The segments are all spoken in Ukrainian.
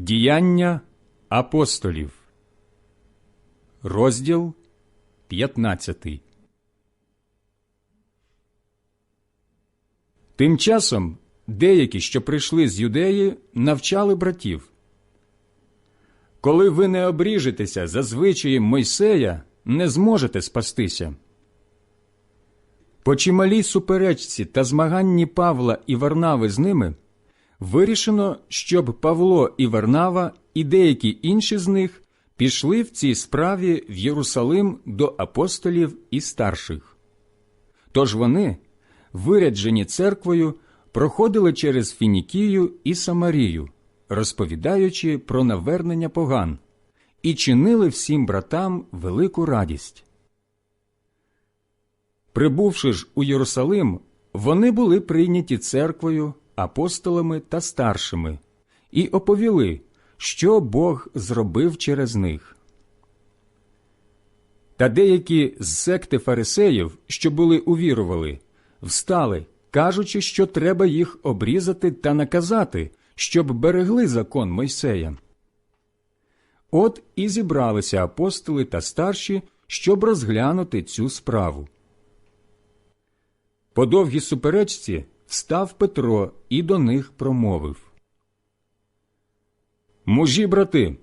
Діяння апостолів, розділ 15. Тим часом деякі, що прийшли з юдеї, навчали братів. Коли ви не обріжетеся за звичаєм Мойсея, не зможете спастися. По чималій суперечці та змаганні Павла і Варнави з ними вирішено, щоб Павло і Варнава і деякі інші з них пішли в цій справі в Єрусалим до апостолів і старших. Тож вони, виряджені церквою, проходили через Фінікію і Самарію, розповідаючи про навернення поган, і чинили всім братам велику радість. Прибувши ж у Єрусалим, вони були прийняті церквою, апостолами та старшими, і оповіли, що Бог зробив через них. Та деякі з секти фарисеїв, що були увірували, встали, кажучи, що треба їх обрізати та наказати, щоб берегли закон Мойсея. От і зібралися апостоли та старші, щоб розглянути цю справу. По довгій суперечці встав Петро і до них промовив. Мужі брати,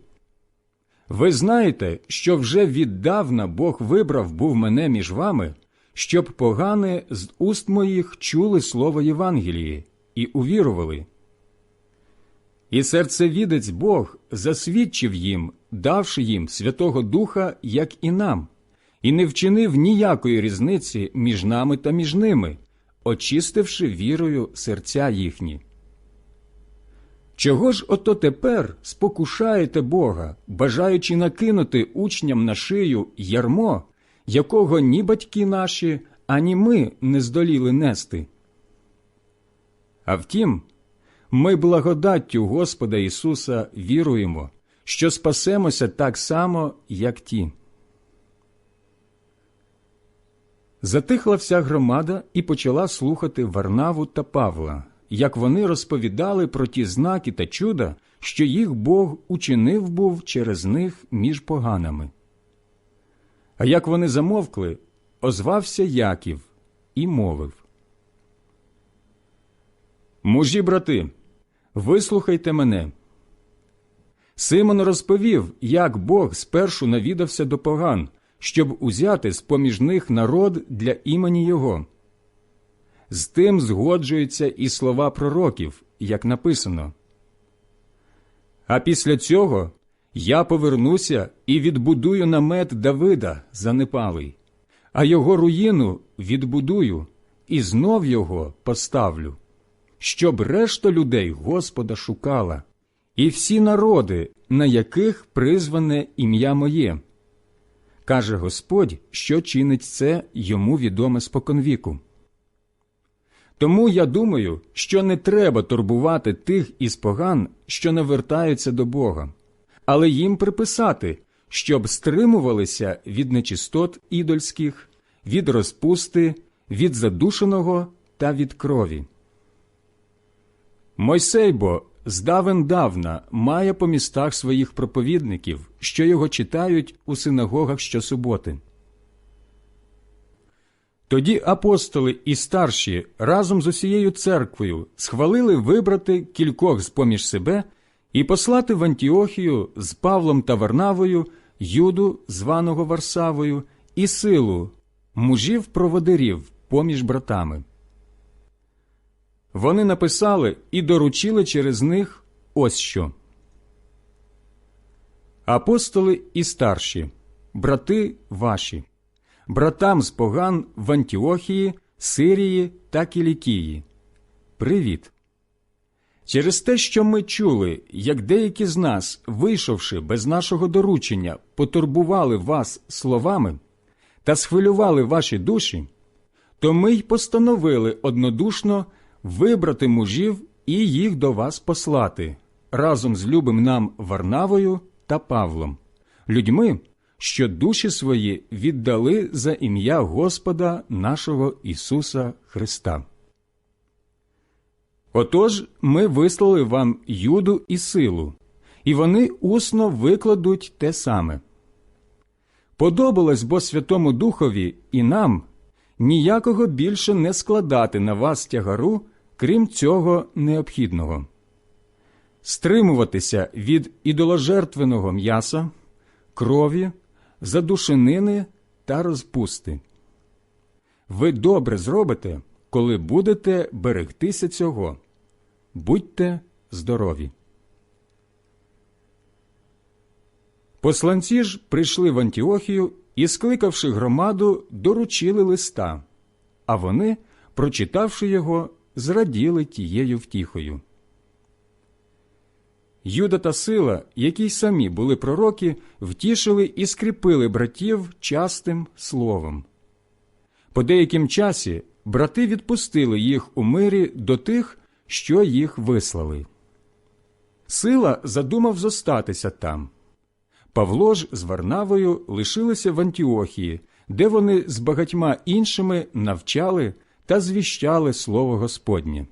ви знаєте, що вже віддавна Бог вибрав був мене між вами, щоб погане з уст моїх чули слово Євангелії і увірували. І серцевідець Бог засвідчив їм, давши їм Святого Духа, як і нам, і не вчинив ніякої різниці між нами та між ними, очистивши вірою серця їхні. Чого ж ото тепер спокушаєте Бога, бажаючи накинути учням на шию ярмо, якого ні батьки наші, ані ми не здоліли нести? А втім, ми благодаттю Господа Ісуса віруємо, що спасемося так само, як ті. Затихла вся громада і почала слухати Варнаву та Павла, як вони розповідали про ті знаки та чуда, що їх Бог учинив був через них між поганами. А як вони замовкли, озвався Яків і мовив Мужі брати, вислухайте мене. Симон розповів, як Бог спершу навідався до поган, щоб узяти з поміж них народ для імені Його. З тим згоджуються і слова пророків, як написано. А після цього я повернуся і відбудую намет Давида занепалий, а його руїну відбудую і знов його поставлю, щоб решта людей Господа шукала, і всі народи, на яких призване ім'я моє. Каже Господь, що чинить це йому відоме споконвіку. Тому я думаю, що не треба турбувати тих із поган, що не вертаються до Бога, але їм приписати, щоб стримувалися від нечистот ідольських, від розпусти, від задушеного та від крові. Мойсей здавен давна має по містах своїх проповідників, що його читають у синагогах щосуботи. Тоді апостоли і старші разом з усією церквою схвалили вибрати кількох з поміж себе і послати в Антіохію з Павлом та Варнавою, Юду, званого Варсавою, і силу, мужів проводирів поміж братами. Вони написали і доручили через них ось що. Апостоли і старші, брати ваші, братам з поган в Антіохії, Сирії та Кілікії. Привіт! Через те, що ми чули, як деякі з нас, вийшовши без нашого доручення, потурбували вас словами та схвилювали ваші душі, то ми й постановили однодушно вибрати мужів і їх до вас послати разом з любим нам Варнавою та Павлом, людьми, що душі свої віддали за ім'я Господа нашого Ісуса Христа. Отож ми вислали вам юду і силу, і вони усно викладуть те саме. Подобалось бо Святому Духові і нам ніякого більше не складати на вас тягару, крім цього необхідного стримуватися від ідоложертвеного м'яса, крові, задушенини та розпусти. Ви добре зробите, коли будете берегтися цього. Будьте здорові. Посланці ж прийшли в Антіохію і, скликавши громаду, доручили листа, а вони, прочитавши його, зраділи тією втіхою. Юда та сила, які й самі були пророки, втішили і скріпили братів частим словом. По деяким часі брати відпустили їх у мирі до тих, що їх вислали. Сила задумав зостатися там. Павло ж з Варнавою лишилися в Антіохії, де вони з багатьма іншими навчали та звіщали слово Господнє.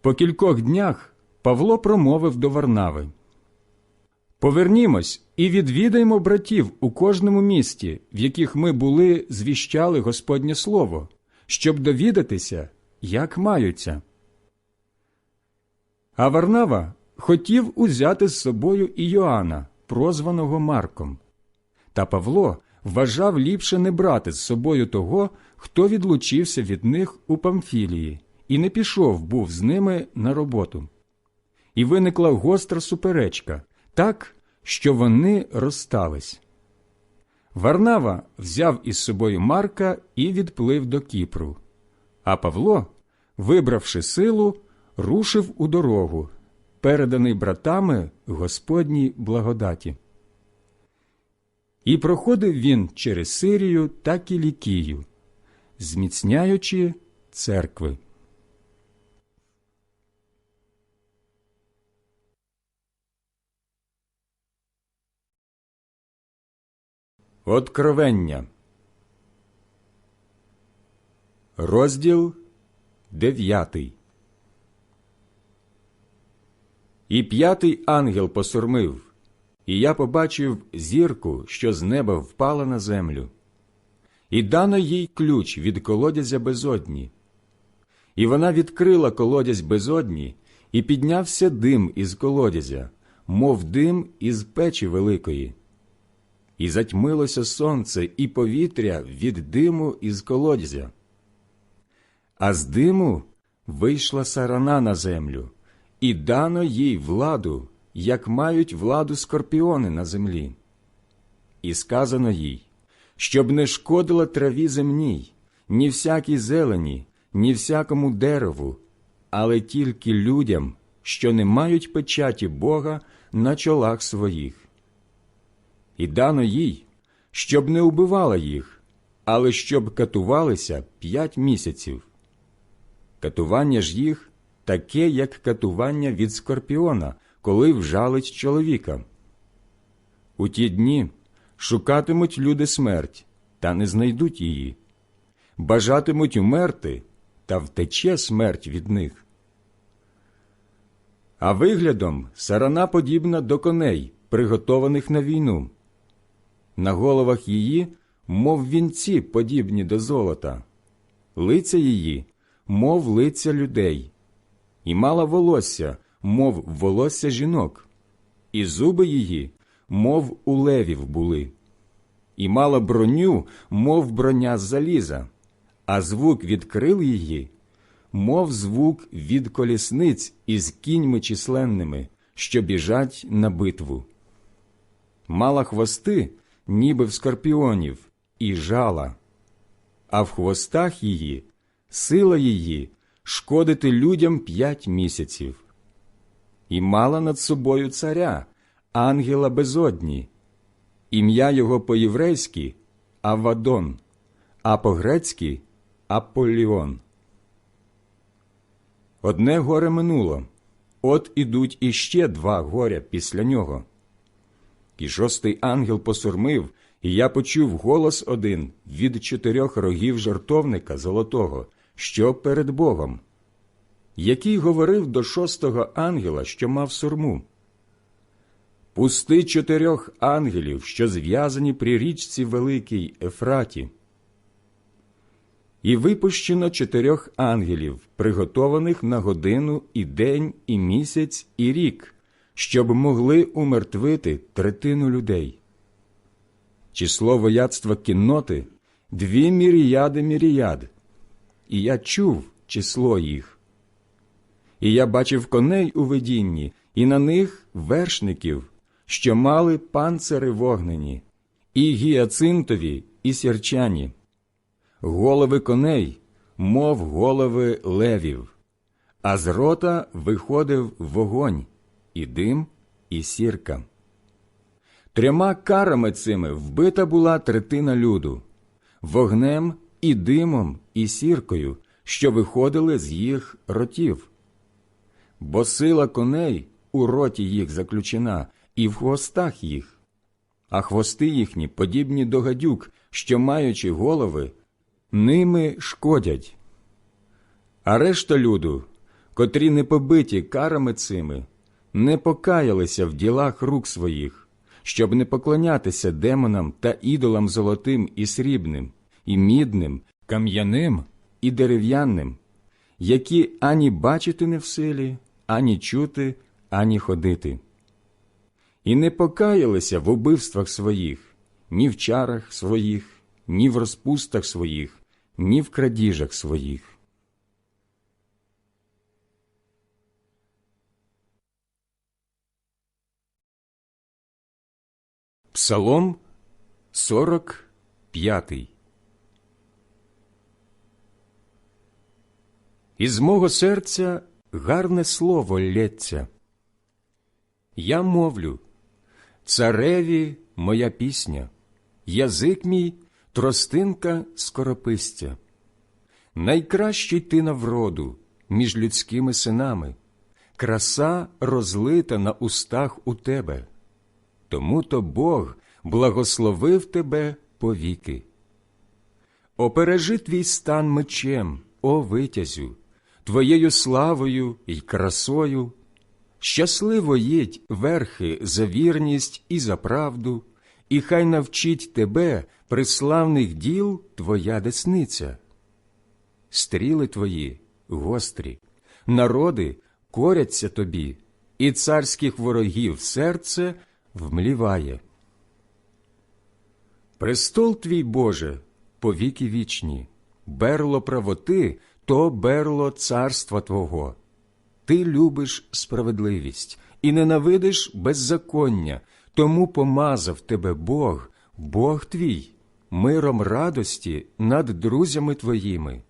По кількох днях Павло промовив до Варнави Повернімось і відвідаймо братів у кожному місті, в яких ми були, звіщали Господнє Слово, щоб довідатися, як маються. А Варнава хотів узяти з собою і Йоанна, прозваного Марком. Та Павло вважав ліпше не брати з собою того, хто відлучився від них у Памфілії і не пішов був з ними на роботу. І виникла гостра суперечка, так, що вони розстались. Варнава взяв із собою Марка і відплив до Кіпру, а Павло, вибравши силу, рушив у дорогу, переданий братами Господній благодаті. І проходив він через Сирію та Кілікію, зміцняючи церкви. Откровення. Розділ дев'ятий. І п'ятий ангел посурмив, і я побачив зірку, що з неба впала на землю, і дано їй ключ від колодязя безодні. І вона відкрила колодязь безодні, і піднявся дим із колодязя, мов дим із печі великої і затьмилося сонце і повітря від диму із колодязя. А з диму вийшла сарана на землю, і дано їй владу, як мають владу скорпіони на землі. І сказано їй, щоб не шкодила траві земній, ні всякій зелені, ні всякому дереву, але тільки людям, що не мають печаті Бога на чолах своїх і дано їй, щоб не убивала їх, але щоб катувалися п'ять місяців. Катування ж їх таке, як катування від скорпіона, коли вжалить чоловіка. У ті дні шукатимуть люди смерть, та не знайдуть її, бажатимуть умерти, та втече смерть від них. А виглядом сарана подібна до коней, приготованих на війну на головах її, мов вінці, подібні до золота, лиця її, мов лиця людей, і мала волосся, мов волосся жінок, і зуби її, мов у левів були, і мала броню, мов броня з заліза, а звук від крил її, мов звук від колісниць із кіньми численними, що біжать на битву. Мала хвости, ніби в скорпіонів, і жала, а в хвостах її сила її шкодити людям п'ять місяців. І мала над собою царя, ангела безодні, ім'я його по-єврейськи Авадон, а по-грецьки Аполліон. Одне горе минуло, от ідуть іще два горя після нього. І шостий ангел посурмив, і я почув голос один від чотирьох рогів жартовника золотого, що перед Богом. Який говорив до шостого ангела, що мав сурму. Пусти чотирьох ангелів, що зв'язані при річці Великій Ефраті. І випущено чотирьох ангелів, приготованих на годину і день, і місяць, і рік, щоб могли умертвити третину людей. Число вояцтва кінноти дві міріяди міріяд, і я чув число їх. І я бачив коней у видінні, і на них вершників, що мали панцири вогнені, і гіацинтові, і сірчані, голови коней, мов голови левів, а з рота виходив вогонь, і дим, і сірка. Трьома карами цими вбита була третина люду, вогнем і димом, і сіркою, що виходили з їх ротів. Бо сила коней у роті їх заключена, і в хвостах їх, а хвости їхні подібні до гадюк, що, маючи голови, ними шкодять. А решта люду, котрі не побиті карами цими, не покаялися в ділах рук своїх, щоб не поклонятися демонам та ідолам золотим і срібним, і мідним, кам'яним і дерев'яним, які ані бачити не в силі, ані чути, ані ходити. І не покаялися в убивствах своїх, ні в чарах своїх, ні в розпустах своїх, ні в крадіжах своїх. Псалом 45 Із мого серця гарне слово лється. Я мовлю, цареві моя пісня, язик мій тростинка скоропистя. Найкращий ти на вроду між людськими синами, краса розлита на устах у тебе. Тому то Бог благословив тебе повіки. Опережи твій стан мечем, о витязю, твоєю славою й красою. Щасливо їдь верхи за вірність і за правду, і хай навчить тебе приславних діл твоя десниця. Стріли твої гострі, народи коряться тобі, і царських ворогів серце вмліває. Престол твій Боже, повіки вічні, берло правоти то берло царства Твого. Ти любиш справедливість і ненавидиш беззаконня, тому помазав тебе Бог, Бог твій, миром радості над друзями твоїми,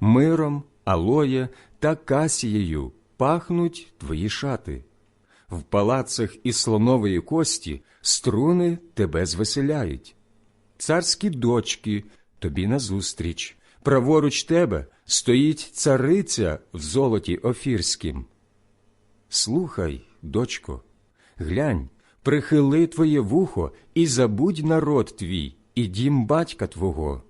миром, алоє та касією пахнуть твої шати. В палацах із слонової кості струни тебе звеселяють, царські дочки тобі назустріч, праворуч тебе стоїть цариця в золоті офірськім. Слухай, дочко, глянь, прихили твоє вухо і забудь народ твій, і дім батька твого,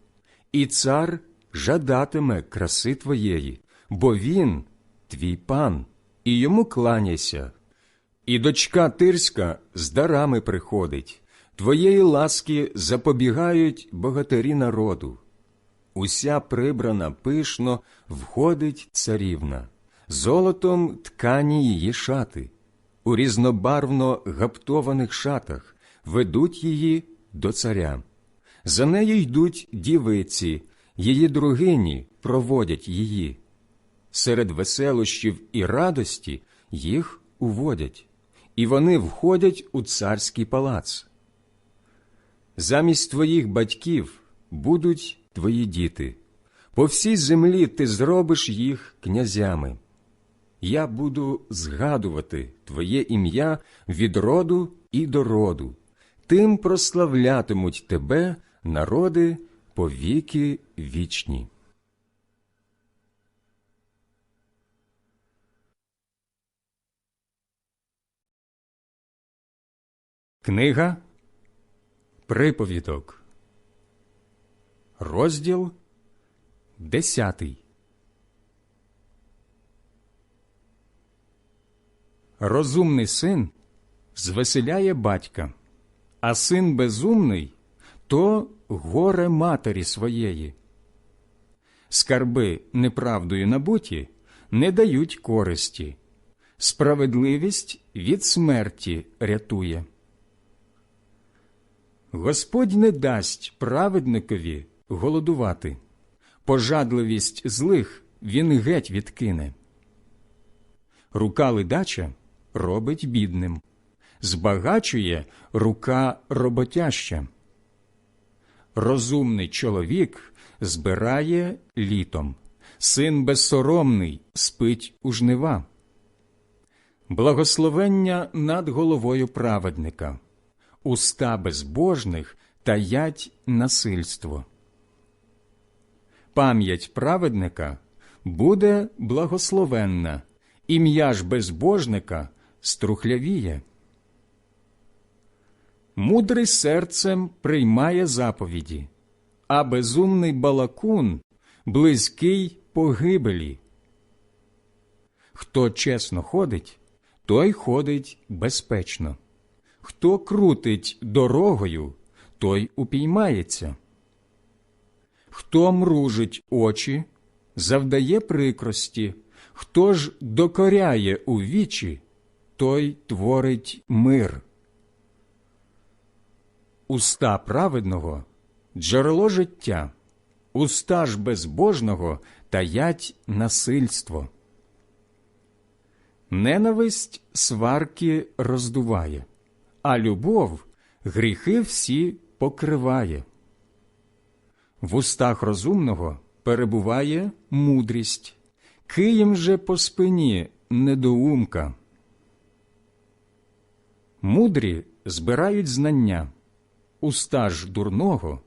і цар жадатиме краси твоєї, бо він твій пан, і йому кланяйся. І дочка тирська з дарами приходить, твоєї ласки запобігають богатирі народу уся прибрана пишно входить царівна, золотом ткані її шати, у різнобарвно гаптованих шатах ведуть її до царя. За нею йдуть дівиці, її другині проводять її. Серед веселощів і радості їх уводять, і вони входять у царський палац. Замість твоїх батьків будуть твої діти, по всій землі ти зробиш їх князями. Я буду згадувати Твоє ім'я від роду і до роду, тим прославлятимуть тебе народи по віки вічні. Книга Приповідок Розділ десятий. Розумний син звеселяє батька, а син безумний то горе матері своєї. Скарби неправдою набуті не дають користі, справедливість від смерті рятує. Господь не дасть праведникові голодувати, пожадливість злих він геть відкине. Рука ледача робить бідним, збагачує рука роботяща. Розумний чоловік збирає літом, син безсоромний спить у жнива. Благословення над головою праведника, уста безбожних таять насильство. Пам'ять праведника буде благословенна, ім'я ж безбожника струхлявіє. Мудрий серцем приймає заповіді, а безумний балакун близький погибелі. Хто чесно ходить, той ходить безпечно. Хто крутить дорогою, той упіймається. Хто мружить очі, завдає прикрості, хто ж докоряє у вічі, той творить мир. Уста праведного джерело життя, уста ж безбожного таять насильство. Ненависть сварки роздуває, а любов гріхи всі покриває. В устах розумного перебуває мудрість, києм же по спині недоумка. Мудрі збирають знання, уста ж дурного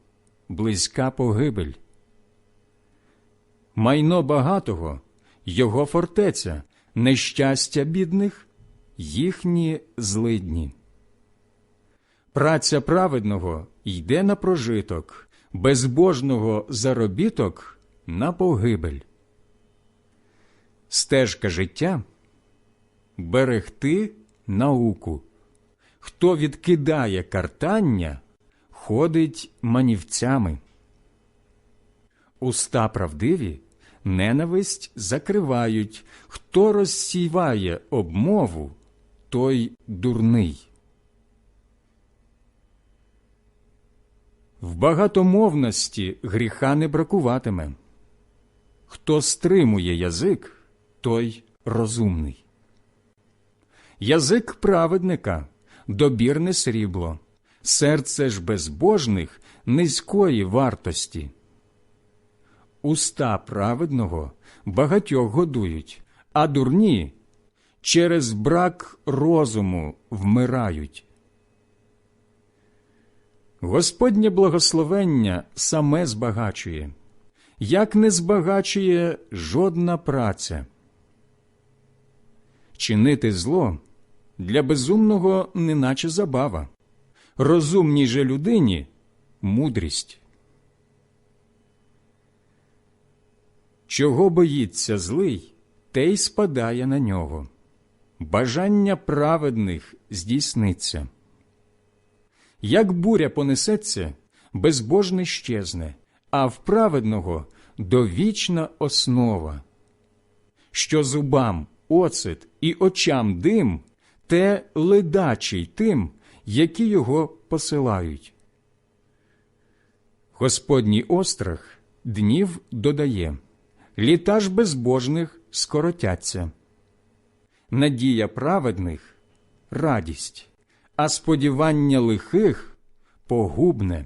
близька погибель. Майно багатого його фортеця, нещастя бідних їхні злидні. Праця праведного йде на прожиток, безбожного заробіток на погибель. Стежка життя берегти науку. Хто відкидає картання, ходить манівцями. Уста правдиві ненависть закривають, хто розсіває обмову, той дурний. В багатомовності гріха не бракуватиме. Хто стримує язик, той розумний. Язик праведника добірне срібло, серце ж безбожних низької вартості. Уста праведного багатьох годують, а дурні через брак розуму вмирають. Господнє благословення саме збагачує, як не збагачує жодна праця. Чинити зло для безумного неначе забава, розумній же людині мудрість. Чого боїться злий, те й спадає на нього. Бажання праведних здійсниться. Як буря понесеться, безбожний щезне, а в праведного довічна основа. Що зубам оцет і очам дим, те ледачий тим, які його посилають. Господній острах днів додає, літа ж безбожних скоротяться. Надія праведних радість, а сподівання лихих погубне.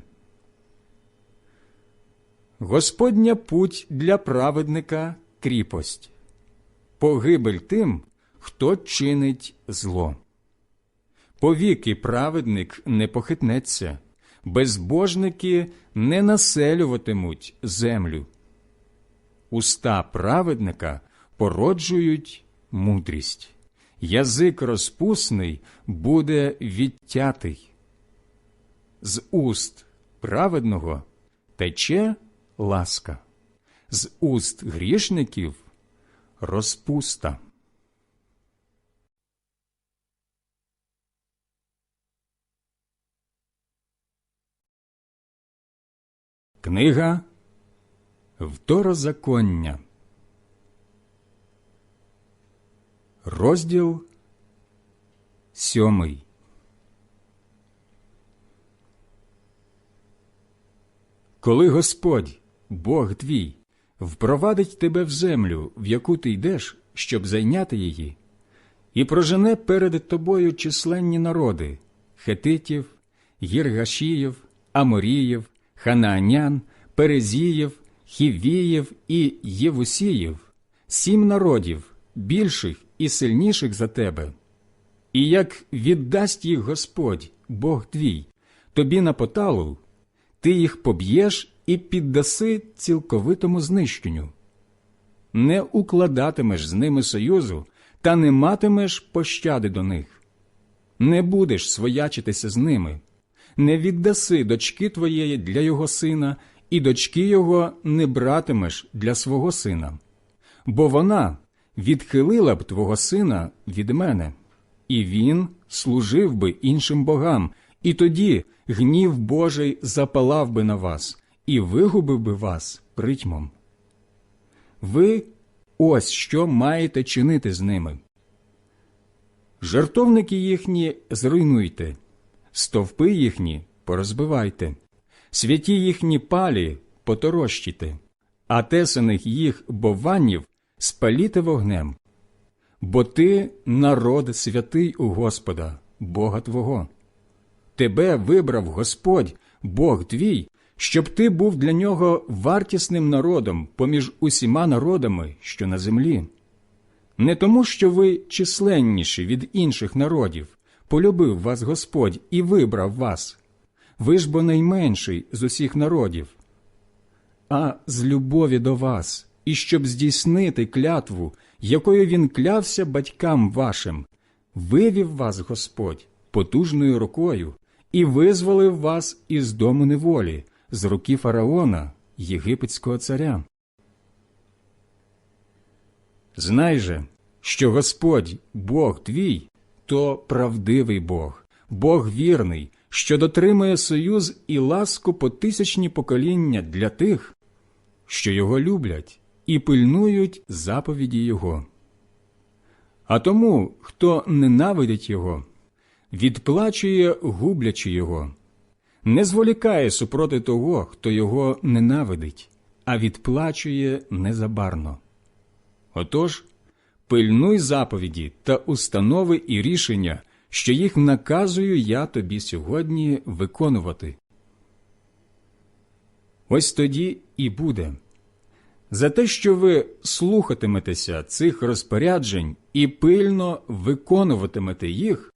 Господня путь для праведника кріпость, погибель тим, хто чинить зло. Повіки праведник не похитнеться, безбожники не населюватимуть землю. Уста праведника породжують мудрість, язик розпусний буде відтятий. З уст праведного тече ласка, з уст грішників розпуста. Книга Второзаконня, Розділ сьомий. Коли Господь, Бог твій, впровадить тебе в землю, в яку ти йдеш, щоб зайняти її, і прожене перед тобою численні народи хетитів, гіргашіїв, аморіїв, ханаанян, перезіїв, хівіїв і євусіїв, сім народів, більших і сильніших за тебе. І як віддасть їх Господь, Бог твій, тобі на поталу, ти їх поб'єш і піддаси цілковитому знищенню. Не укладатимеш з ними союзу та не матимеш пощади до них. Не будеш своячитися з ними, не віддаси дочки твоєї для його сина, і дочки його не братимеш для свого сина, бо вона відхилила б твого сина від мене, і він служив би іншим богам, і тоді гнів Божий запалав би на вас і вигубив би вас притьмом. Ви ось що маєте чинити з ними. Жартовники їхні зруйнуйте, стовпи їхні порозбивайте, святі їхні палі поторощите, а тесаних їх бованів спаліте вогнем. Бо ти народ святий у Господа, Бога Твого. Тебе вибрав Господь, Бог твій, щоб ти був для нього вартісним народом поміж усіма народами, що на землі. Не тому, що ви численніші від інших народів, полюбив вас Господь і вибрав вас. Ви ж бо найменший з усіх народів, а з любові до вас, і щоб здійснити клятву, якою він клявся батькам вашим, вивів вас Господь потужною рукою і визволив вас із дому неволі, з руки фараона, єгипетського царя. Знай же, що Господь, Бог твій, то правдивий Бог, Бог вірний, що дотримує союз і ласку по тисячні покоління для тих, що його люблять і пильнують заповіді Його. А тому, хто ненавидить Його, відплачує, гублячи Його, не зволікає супроти того, хто його ненавидить, а відплачує незабарно. Отож, пильнуй заповіді та установи і рішення, що їх наказую я тобі сьогодні виконувати. Ось тоді і буде. За те, що ви слухатиметеся цих розпоряджень і пильно виконуватимете їх,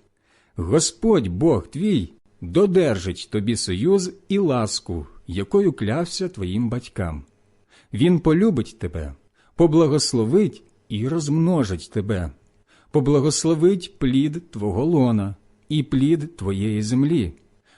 Господь Бог твій додержить тобі союз і ласку, якою клявся твоїм батькам. Він полюбить тебе, поблагословить і розмножить тебе, поблагословить плід твого лона і плід твоєї землі,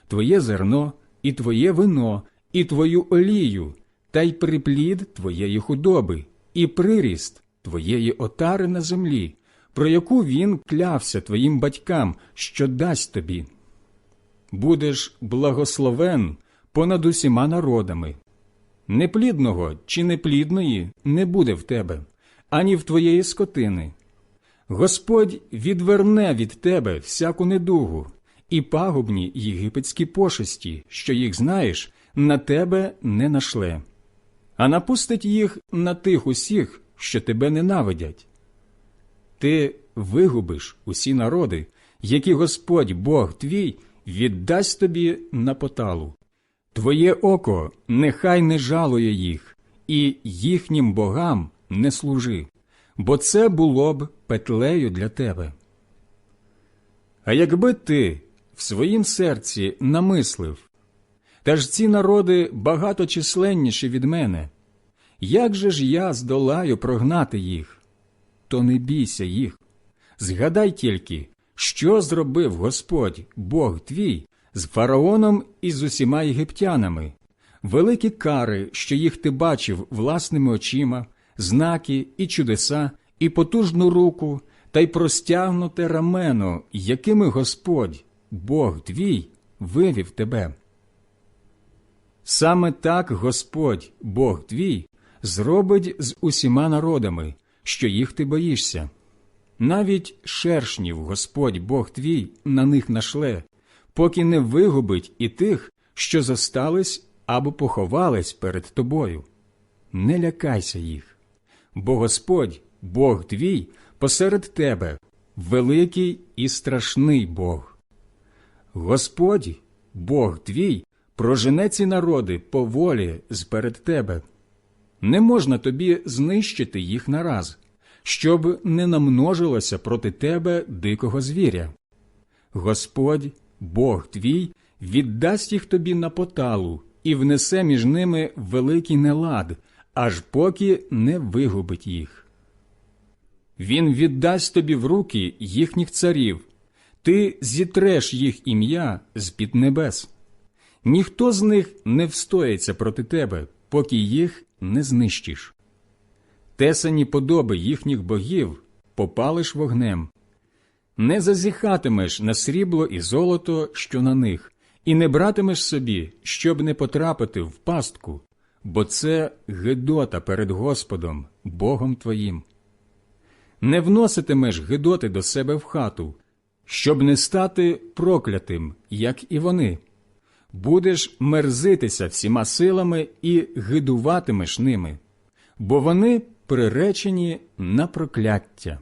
твоє зерно, і твоє вино, і твою олію, та й приплід твоєї худоби, і приріст твоєї отари на землі, про яку він клявся твоїм батькам, що дасть тобі. Будеш благословен понад усіма народами. Неплідного чи неплідної не буде в тебе, ані в твоєї скотини. Господь відверне від тебе всяку недугу, і пагубні єгипетські пошесті, що їх знаєш, на тебе не нашле, а напустить їх на тих усіх, що тебе ненавидять. Ти вигубиш усі народи, які Господь Бог твій віддасть тобі на поталу. Твоє око нехай не жалує їх, і їхнім богам не служи, бо це було б петлею для тебе. А якби ти в своїм серці намислив, та ж ці народи багато численніші від мене, як же ж я здолаю прогнати їх? То не бійся їх. Згадай тільки, що зробив Господь, Бог твій, з фараоном і з усіма єгиптянами, великі кари, що їх ти бачив власними очима, знаки і чудеса, і потужну руку, та й простягнуте рамено, якими Господь, Бог твій, вивів тебе. Саме так Господь, Бог твій, зробить з усіма народами, що їх ти боїшся. Навіть шершнів Господь Бог твій на них нашле, поки не вигубить і тих, що зостались або поховались перед тобою. Не лякайся їх, бо Господь, Бог твій, посеред тебе, великий і страшний Бог. Господь, Бог твій, прожене ці народи по волі зперед тебе. Не можна тобі знищити їх нараз, щоб не намножилося проти тебе дикого звіря. Господь, Бог твій, віддасть їх тобі на поталу і внесе між ними великий нелад, аж поки не вигубить їх. Він віддасть тобі в руки їхніх царів, ти зітреш їх ім'я з під небес. Ніхто з них не встоїться проти тебе, поки їх не знищиш. Тесані подоби їхніх богів попалиш вогнем. Не зазіхатимеш на срібло і золото, що на них, і не братимеш собі, щоб не потрапити в пастку, бо це гидота перед Господом, Богом твоїм. Не вноситимеш гидоти до себе в хату, щоб не стати проклятим, як і вони. Будеш мерзитися всіма силами і гидуватимеш ними, бо вони приречені на прокляття.